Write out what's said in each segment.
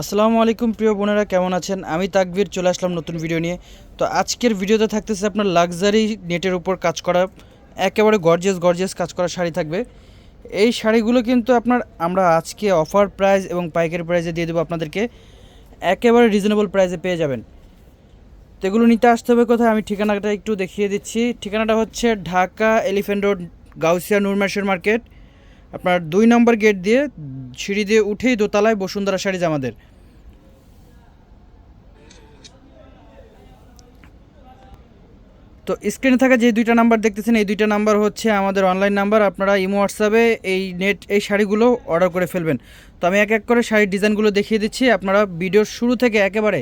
আসসালামু আলাইকুম প্রিয় বোনেরা, কেমন আছেন? আমি তাকবীর, চলে আসলাম নতুন ভিডিও নিয়ে। তো আজকের ভিডিওতে থাকতেছে আপনার লাক্সারি নেটের উপর কাজ করা, একেবারে গর্জিয়াস গর্জিয়াস কাজ করা শাড়ি থাকবে। এই শাড়িগুলো কিন্তু আপনার আমরা আজকে অফার প্রাইস এবং পাইকারি প্রাইসে দিয়ে দেবো আপনাদেরকে। একেবারে রিজনেবল প্রাইসে পেয়ে যাবেন। তো এগুলো নিতে আসতে হবে কোথায়? আমি ঠিকানাটা একটু দেখিয়ে দিচ্ছি। ঠিকানাটা হচ্ছে ঢাকা এলিফ্যান্ট রোড, গাউসিয়া নুরমার্শের মার্কেট। আপনার দুই নম্বর গেট দিয়ে সিঁড়ি দিয়ে উঠেই দোতলায় বসুন্ধরা শাড়িজ আমাদের তো স্ক্রিনে থাকা যে দুইটা নাম্বার দেখতেছেন, এই দুইটা নাম্বার হচ্ছে আমাদের অনলাইন নাম্বার আপনারা ইমো, হোয়াটসঅ্যাপে এই নেট এই শাড়িগুলো অর্ডার করে ফেলবেন। তো আমি এক এক করে শাড়ির ডিজাইনগুলো দেখিয়ে দিচ্ছি। আপনারা ভিডিওর শুরু থেকে একেবারে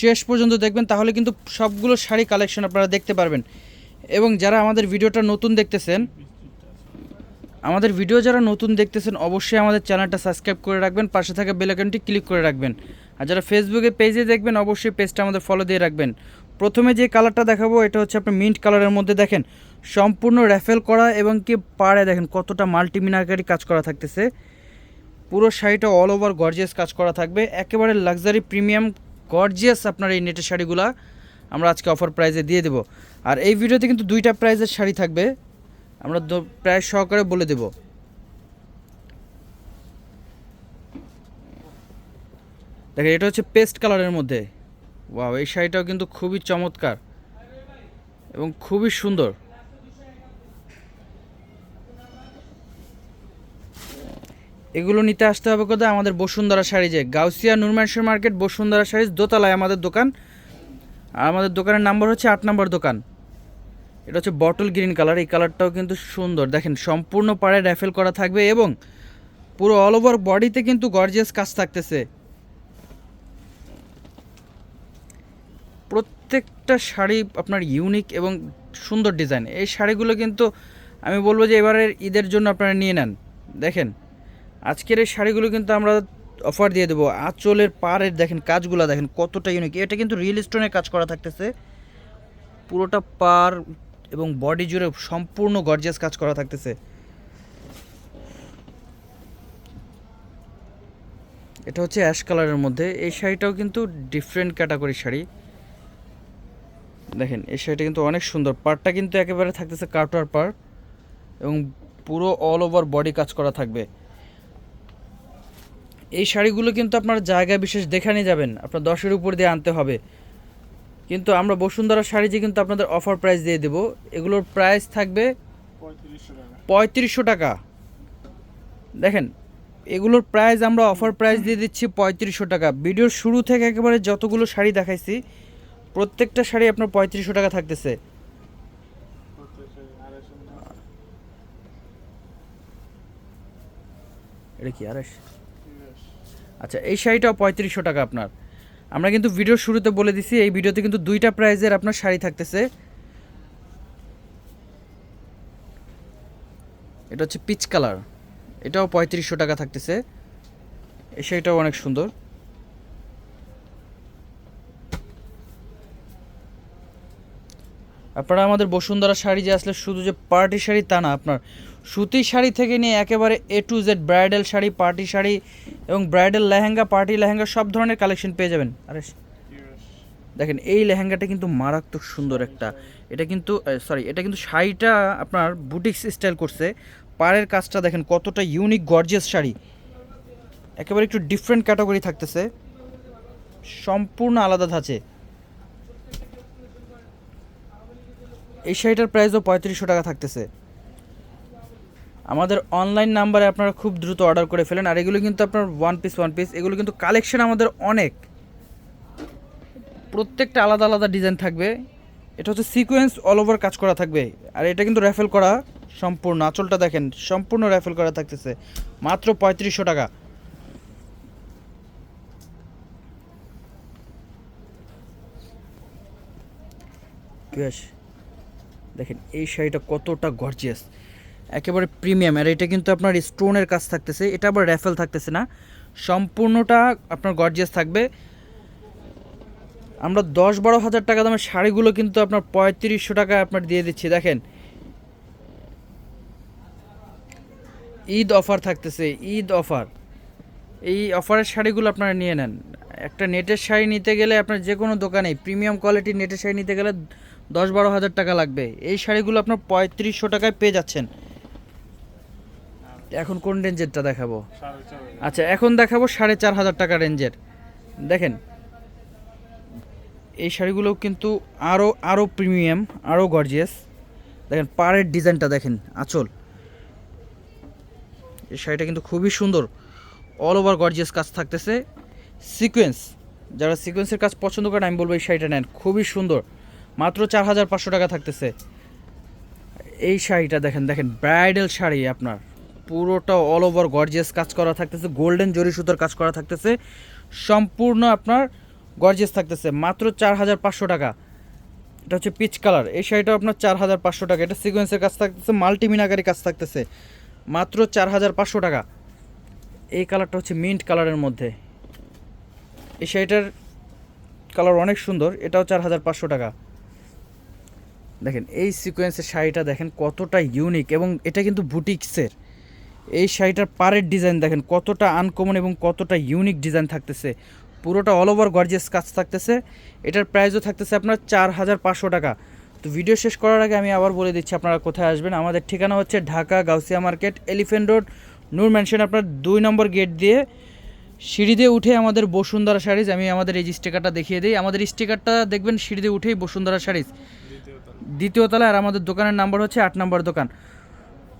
শেষ পর্যন্ত দেখবেন, তাহলে কিন্তু সবগুলো শাড়ি কালেকশন আপনারা দেখতে পারবেন। এবং যারা আমাদের ভিডিওটা নতুন দেখতেছেন আমাদের ভিডিও যারা নতুন দেখতেছেন, অবশ্যই আমাদের চ্যানেলটা সাবস্ক্রাইব করে রাখবেন, পাশে থাকা বেল আইকনটি ক্লিক করে রাখবেন। আর যারা ফেসবুকে পেজে দেখবেন, অবশ্যই পেজটা আমাদের ফলো দিয়ে রাখবেন। প্রথমে যে কালারটা দেখাবো, এটা হচ্ছে আপনি মিন্ট কালারের মধ্যে দেখেন, সম্পূর্ণ র্যাফেল করা এবং কি পাড়ে দেখেন কতটা মাল্টি মিনারকারি কাজ করা থাকতেছে। পুরো শাড়িটা অল ওভার গর্জিয়াস কাজ করা থাকবে। একেবারে লাক্সারি প্রিমিয়াম গর্জিয়াস আপনার এই নেটের শাড়িগুলা আমরা আজকে অফার প্রাইজে দিয়ে দেবো। আর এই ভিডিওতে কিন্তু দুইটা প্রাইজের শাড়ি থাকবে। আমরা প্রায় সহকারে বলে দেব। দেখেন, এটা হচ্ছে পেস্ট কালারের মধ্যে। ওয়াও, এই শাড়িটাও কিন্তু খুবই চমৎকার এবং খুবই সুন্দর। এগুলো নিতে আসতে হবে কোথায়? আমাদের বসুন্ধরা শাড়ি যে, গাউসিয়া নুরমানসর মার্কেট, বসুন্ধরা শাড়িজ দোতলায় আমাদের দোকান। আর আমাদের দোকানের নাম্বার হচ্ছে আট নম্বর দোকান। এটা হচ্ছে বটল গ্রিন কালার এই কালারটাও কিন্তু সুন্দর। দেখেন, সম্পূর্ণ পাড়ে র্যাফেল করা থাকবে এবং পুরো অল ওভার বডিতে কিন্তু গর্জিয়াস কাজ থাকতেছে। প্রত্যেকটা শাড়ি আপনার ইউনিক এবং সুন্দর ডিজাইন এই শাড়িগুলো কিন্তু আমি বলব যে এবারের ঈদের জন্য আপনারা নিয়ে নেন। দেখেন, আজকের এই শাড়িগুলো কিন্তু আমরা অফার দিয়ে দেবো। আঁচলের পাড়ের, দেখেন, কাজগুলো দেখেন কতটা ইউনিক এটা কিন্তু রিয়েল স্টোনের কাজ করা থাকতেছে। পুরোটা পার এবং বডি জুড়ে সম্পূর্ণ গর্জিয়াস কাজ করা থাকতেছে। এটা হচ্ছে অ্যাশ কালারের মধ্যে। এই শাড়িটাও কিন্তু ডিফারেন্ট ক্যাটাগরির শাড়ি। দেখেন, এই শাড়িটা কিন্তু অনেক সুন্দর। পার্টটা কিন্তু একেবারে থাকতেছে কার্টার পার এবং পুরো অল ওভার বডি কাজ করা থাকবে। এই শাড়িগুলো কিন্তু আপনার জায়গা বিশেষ দেখে নিয়ে যাবেন। আপনার দশের উপর দিয়ে আনতে হবে। কিন্তু আমরা বসুন্ধরা শাড়ি যে কিন্তু আপনাদের অফার প্রাইস দিয়ে দেবো, এগুলোর প্রাইস থাকবে পঁয়ত্রিশশো টাকা। দেখেন, এগুলোর প্রাইস আমরা অফার প্রাইস দিয়ে দিচ্ছি পঁয়ত্রিশশো টাকা। ভিডিওর শুরু থেকে একেবারে যতগুলো শাড়ি দেখাইছি, প্রত্যেকটা শাড়ি আপনার পঁয়ত্রিশশো টাকা থাকতেছে। এটা কি আড়াইশ আচ্ছা এই শাড়িটাও পঁয়ত্রিশশো টাকা আপনার। আমরা কিন্তু ভিডিওর শুরুতে বলে দিছি, এই ভিডিওতে কিন্তু দুইটা প্রাইজের আপনার শাড়ি থাকতেছে। এটা হচ্ছে পিচ কালার এটাও পঁয়ত্রিশশো টাকা থাকতেছে। শাড়িটাও অনেক সুন্দর। আপনারা আমাদের বসুন্ধরা শাড়ি যে আসলে শুধু যে পার্টি শাড়ি তা না, আপনার সুতি শাড়ি থেকে নিয়ে একেবারে A to Z bridal sari party sari এবং ব্রাইডাল লেহেঙ্গা পার্টি লেহেঙ্গা সব ধরনের কালেকশন পেয়ে যাবেন। আরে দেখেন, এই লেহেঙ্গাটা কিন্তু মারাত্মক সুন্দর একটা। এটা কিন্তু সরি এটা কিন্তু শাড়িটা আপনার বুটিক্স স্টাইল করছে। পাড়ের কাজটা দেখেন কতটা ইউনিক গর্জিয়াস শাড়ি। একেবারে একটু ডিফারেন্ট ক্যাটাগরি থাকতেছে। সম্পূর্ণ আলাদা ধাঁচে। এই শাড়িটার প্রাইসও পঁয়ত্রিশশো টাকা থাকতেছে। আমাদের অনলাইন নাম্বারে আপনারা খুব দ্রুত অর্ডার করে ফেলেন। আর এগুলো কিন্তু আপনার ওয়ান পিস ওয়ান পিস এগুলো কিন্তু কালেকশন আমাদের অনেক। প্রত্যেকটা আলাদা আলাদা ডিজাইন থাকবে। এটা হচ্ছে সিকোয়েন্স অল ওভার কাজ করা থাকবে। আর এটা কিন্তু র্যাফেল করা সম্পূর্ণ। আঁচলটা দেখেন, সম্পূর্ণ র্যাফেল করা থাকতেছে। মাত্র পঁয়ত্রিশশো টাকা। দেখেন, এই শাড়িটা কতটা গর্জিয়াস একেবারে প্রিমিয়াম, আর এটা কিন্তু আপনার স্টোনের কাজ থাকতেছে, এটা আবার র্যাফেল থাকতেছে না। সম্পূর্ণটা আপনার গর্জিয়াস থাকবে। আমরা দশ বারো হাজার টাকা দামের শাড়িগুলো কিন্তু আপনার পঁয়ত্রিশশো টাকায় আপনার দিয়ে দিচ্ছি, দেখেন। ঈদ অফার থাকতেছে, ঈদ অফার। এই অফারের শাড়িগুলো আপনারা নিয়ে নেন। একটা নেটের শাড়ি নিতে গেলে আপনার যে কোনো দোকানে প্রিমিয়াম কোয়ালিটির নেটের শাড়ি নিতে গেলে দশ বারো হাজার টাকা লাগবে। এই শাড়িগুলো আপনার পঁয়ত্রিশশো টাকায় পেয়ে যাচ্ছেন। এখন কোন রেঞ্জেরটা দেখাবো। আচ্ছা এখন দেখাবো সাড়ে চার হাজার টাকা রেঞ্জের। দেখেন এই শাড়িগুলো কিন্তু আরও আরও প্রিমিয়াম আরও গর্জিয়াস দেখেন পাড়ের ডিজাইনটা দেখেন আঁচল। এই শাড়িটা কিন্তু খুবই সুন্দর। অল ওভার গর্জিয়াস কাজ থাকতেছে। সিকোয়েন্স যারা সিকোয়েন্সের কাজ পছন্দ করেন আমি বলব এই শাড়িটা নেন। খুবই সুন্দর। মাত্র চার হাজার পাঁচশো টাকা থাকতেছে। এই শাড়িটা দেখেন দেখেন ব্রাইডাল শাড়ি আপনার। পুরোটা অল ওভার গর্জিয়াস কাজ করা থাকতেছে গোল্ডেন জরি সুতোর কাজ করা থাকতেছে, সম্পূর্ণ আপনার গর্জিয়াস থাকতেছে, মাত্র চার হাজার পাঁচশো টাকা। এটা হচ্ছে পিচ কালার এই শাড়িটা আপনার চার হাজার পাঁচশো টাকা, এটা সিকোয়েন্সের কাজ থাকতেছে মাল্টিমিনাকারি কাজ থাকতেছে, মাত্র চার হাজার পাঁচশো টাকা। এই কালারটা হচ্ছে মিন্ট কালারের মধ্যে। এই শাড়িটার কালার অনেক সুন্দর, এটাও চার হাজার পাঁচশো টাকা। দেখেন, এই সিকোয়েন্সের শাড়িটা দেখেন কতটা ইউনিক এবং এটা কিন্তু বুটিক্সের এই শাড়িটার পাড়ের ডিজাইন দেখেন, কতটা আনকমন এবং কতটা ইউনিক ডিজাইন থাকতেছে। পুরোটা অল ওভার গর্জিয়াস কাজ থাকতেছে। এটার প্রাইসও থাকতেছে আপনার চার হাজার পাঁচশো টাকা। তো ভিডিও শেষ করার আগে আমি আবার বলে দিচ্ছি, আপনারা কোথায় আসবেন? আমাদের ঠিকানা হচ্ছে Dhaka Gausia market elephant road Noor mansion আপনার দুই নম্বর গেট দিয়ে। সিঁড়ি দিয়ে উঠে আমাদের বসুন্ধরা শাড়িজ, আমি আমাদের এই স্টিকারটা দেখিয়ে দিই। আমাদের স্টিকারটা দেখবেন, সিঁড়ি দিয়ে উঠেই বসুন্ধরা শাড়িজ। দ্বিতীয় তলায় আর আমাদের দোকানের নাম্বার হচ্ছে আট নম্বর দোকান।